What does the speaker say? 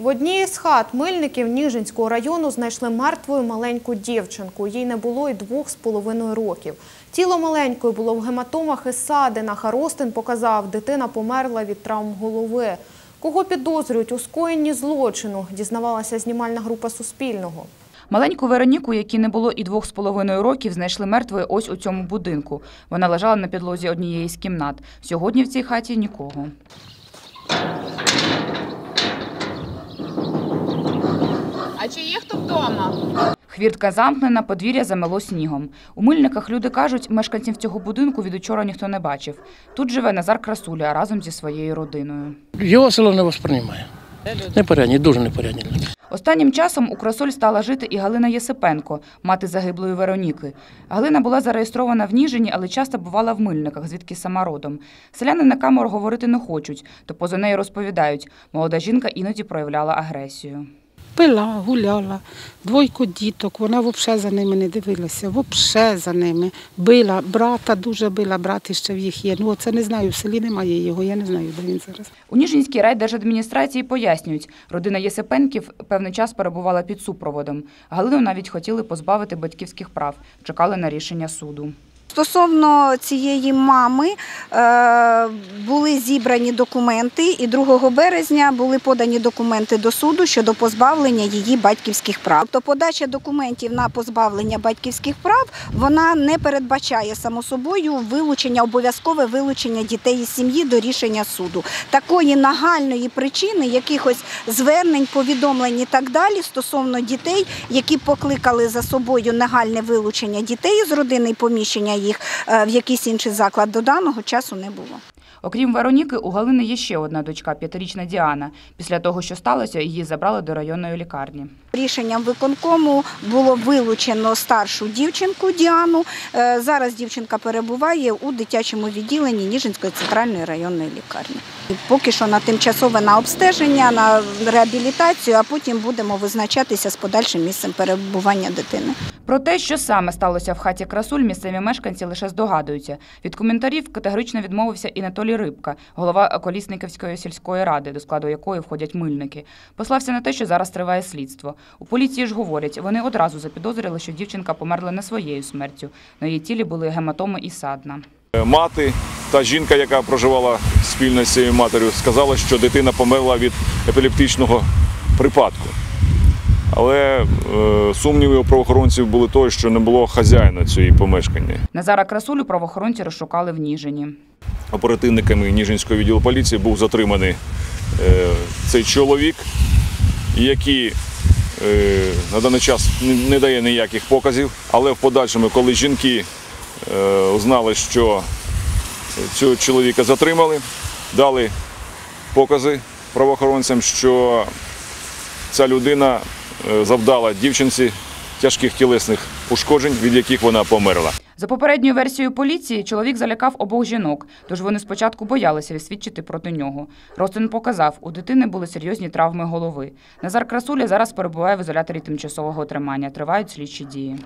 В одній із хат мильників Ніжинського району знайшли мертвою маленьку дівчинку. Їй не було й двох з половиною років. Тіло маленької було в гематомах і садинах, а Ростин показав, дитина померла від травм голови. Кого підозрюють у скоєнні злочину, дізнавалася знімальна група Суспільного. Маленьку Вероніку, якій не було і двох з половиною років, знайшли мертвою ось у цьому будинку. Вона лежала на підлозі однієї з кімнат. Сьогодні в цій хаті нікого. Чи є хто вдома? Хвіртка замкнена, подвір'я замело снігом. У мильниках люди кажуть, мешканців цього будинку від учора ніхто не бачив. Тут живе Назар Красуля разом зі своєю родиною. Його село не восприймає. Непорядні, дуже непорядні. Останнім часом у Красоль стала жити і Галина Єсипенко, мати загиблої Вероніки. Галина була зареєстрована в Ніжині, але часто бувала в мильниках, звідки сама родом. Селяни на камеру говорити не хочуть, то поза нею розповідають, молода жінка іноді проявляла агресію. Пила, гуляла, двойко діток, вона взагалі за ними не дивилася, взагалі за ними. Била, брата дуже била, брат іще в їх є. Ну, це не знаю, в селі немає його, я не знаю, де він зараз. У Ніжинській райдержадміністрації пояснюють, родина Єсипенків певний час перебувала під супроводом. Галину навіть хотіли позбавити батьківських прав, чекали на рішення суду. Стосовно цієї мами е, були зібрані документи, і 2 березня були подані документи до суду щодо позбавлення її батьківських прав. Тобто подача документів на позбавлення батьківських прав вона не передбачає само собою вилучення, обов'язкове вилучення дітей із сім'ї до рішення суду. Такої нагальної причини, якихось звернень, повідомлень і так далі стосовно дітей, які покликали за собою нагальне вилучення дітей з родини і поміщення їх е, в якийсь інший заклад до даного часу не було. Окрім Вероніки, у Галини є ще одна дочка, п'ятирічна Діана. Після того, що сталося, її забрали до районної лікарні. Рішенням виконкому було вилучено старшу дівчинку Діану. Е, Зараз дівчинка перебуває у дитячому відділенні Ніжинської центральної районної лікарні. Поки що на тимчасове на обстеження, на реабілітацію, а потім будемо визначатися з подальшим місцем перебування дитини. Про те, що саме сталося в хаті Красуль, місцеві мешканці лише здогадуються. Від коментарів категорично відмовився і Анатолій Рибка, голова Колісниківської сільської ради, до складу якої входять мильники. Послався на те, що зараз триває слідство. У поліції ж говорять, вони одразу запідозрили, що дівчинка померла не своєю смертю. На її тілі були гематоми і садна. Мати та жінка, яка проживала спільно з цією матір'ю, сказала, що дитина померла від епілептичного припадку. Але е, сумніви у правоохоронців були той, що не було хазяїна цієї помешкання. Назара Красулю правоохоронці розшукали в Ніжині. Оперативниками Ніжинського відділу поліції був затриманий е, цей чоловік, який е, на даний час не- дає ніяких показів, але в подальшому, коли жінки узнали, що цього чоловіка затримали, дали покази правоохоронцям, що ця людина завдала дівчинці тяжких тілесних ушкоджень, від яких вона померла. За попередньою версією поліції, чоловік залякав обох жінок, тож вони спочатку боялися свідчити проти нього. Ростин показав, у дитини були серйозні травми голови. Назар Красуля зараз перебуває в ізоляторі тимчасового тримання. Тривають слідчі дії.